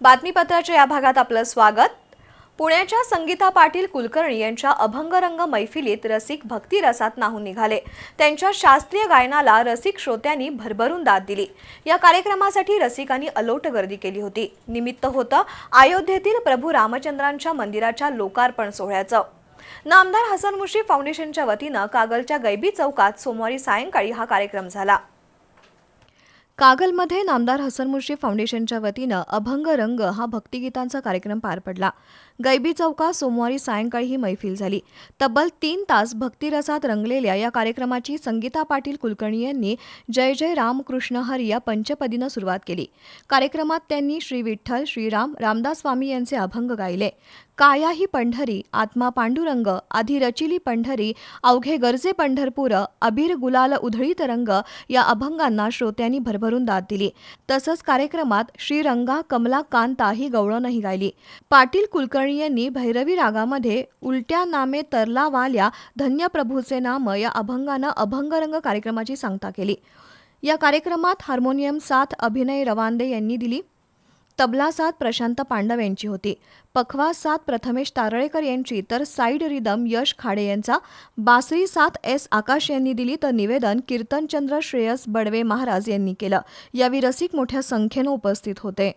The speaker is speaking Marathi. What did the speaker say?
बातमीपत्राच्या या भागात आपलं स्वागत. पुण्याच्या संगीता पाटील कुलकर्णी यांच्या अभंगरंग मैफिलीत रसिक भक्तिरसात नाहून निघाले. त्यांच्या शास्त्रीय गायनाला रसिक श्रोत्यांनी भरभरून दाद दिली. या कार्यक्रमासाठी रसिकांनी अलोट गर्दी केली होती. निमित्त होतं अयोध्येतील प्रभू रामचंद्रांच्या मंदिराच्या लोकार्पण सोहळ्याचं. नामदार हसन मुश्रीफ फाउंडेशनच्या वतीनं कागलच्या गैबी चौकात सोमवारी सायंकाळी हा कार्यक्रम झाला. कागलमध्ये नामदार हसन मुश्रीफ फाउंडेशनच्या वतीनं अभंग रंग हा भक्तिगीतांचा कार्यक्रम पार पडला. गैबी चौकात सोमवारी सायंकाळी ही मैफिल झाली. तब्बल तीन तास भक्तिरसात रंगलेल्या या कार्यक्रमाची संगीता पाटील कुलकर्णी यांनी जय जय रामकृष्ण हरी या पंचपदीनं सुरुवात केली. कार्यक्रमात त्यांनी श्री विठ्ठल श्रीराम रामदास स्वामी यांचे अभंग गायले. काया ही पंढरी आत्मा पांडुरंग आधी रचिली पंढरी अवघे गरजे पंढरपूर अबीर गुलाल उधळीत रंग या अभंगांना श्रोत्यांनी भरभरून दाद दिली. तसंच कार्यक्रमात श्रीरंगा कमला कांता ही गवळणही गायली. पाटील कुलकर्णी यांनी भैरवी रागामध्ये उलट्या नामे तरला वाल्या धन्य प्रभूचे नाम या अभंगानं अभंगरंग कार्यक्रमाची सांगता केली. या कार्यक्रमात हार्मोनियम साथ अभिनय रवांदे यांनी दिली. तबला साथ प्रशांत पांडव यांची होती. पखवा साथ प्रथमेश तारळेकर यांची तर साईड रिदम यश खाडे यांचा. बासरी साथ एस आकाश यांनी दिली तर निवेदन कीर्तनचंद्र श्रेयस बडवे महाराज यांनी केलं. यावेळी रसिक मोठ्या संख्येनं उपस्थित होते.